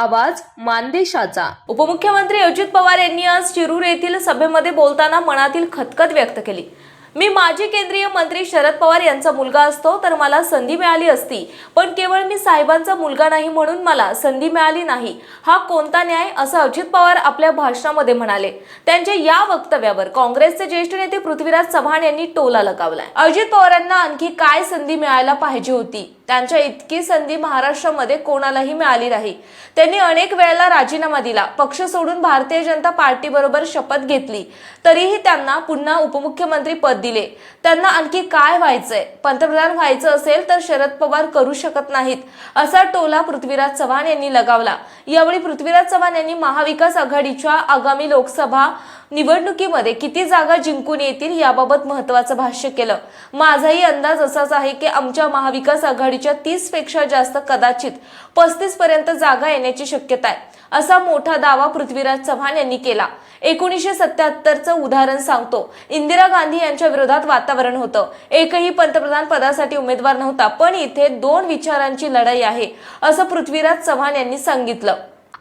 आवाज मानदेशाचा. उपमुख्यमंत्री अजित पवार यांनी आज शिरूर येथील सभेमध्ये बोलताना मनातील खतखत व्यक्त केली. मी माजी केंद्रीय मंत्री शरद पवार यांचा मुलगा असतो तर मला संधी मिळाली असती. पण केवळ मी साहेबांचा मुलगा नाही म्हणून मला संधी मिळाली नाही. हा कोणता न्याय? असं अजित पवार आपल्या भाषणामध्ये म्हणाले. त्यांच्या या वक्तव्यावर काँग्रेसचे ज्येष्ठ नेते पृथ्वीराज चव्हाण यांनी टोला लगावलाय. अजित पवारांना आणखी काय संधी मिळायला पाहिजे होती? त्यांच्या इतकी संधी महाराष्ट्रामध्ये कोणालाही मिळाली नाही. त्यांनी अनेक वेळेला राजीनामा दिला. पक्ष सोडून भारतीय जनता पार्टी बरोबर शपथ घेतली. तरीही त्यांना पुन्हा उपमुख्यमंत्री पद दिले. त्यांना आणखी काय व्हायचंय? पंतप्रधान व्हायचं असेल तर शरद पवार करू शकत नाहीत असा टोला पृथ्वीराज चव्हाण यांनी लगावला. यावेळी पृथ्वीराज चव्हाण यांनी महाविकास आघाडीच्या आगामी लोकसभा निवडणुकीमध्ये किती जागा जिंकून येतील याबाबत महत्वाचं भाष्य केलं. माझाही अंदाज असाच आहे की आमच्या महाविकास आघाडीच्या तीसपेक्षा जास्त कदाचित पस्तीस पर्यंत जागा येण्याची शक्यता आहे असा मोठा दावा पृथ्वीराज चव्हाण यांनी केला. एकोणीसशे सत्याहत्तरचं उदाहरण सांगतो. इंदिरा गांधी यांच्या विरोधात वातावरण होतं. एकही पंतप्रधान पदासाठी उमेदवार नव्हता पण इथे दोन विचारांची लढाई आहे असं पृथ्वीराज चव्हाण यांनी सांगितलं.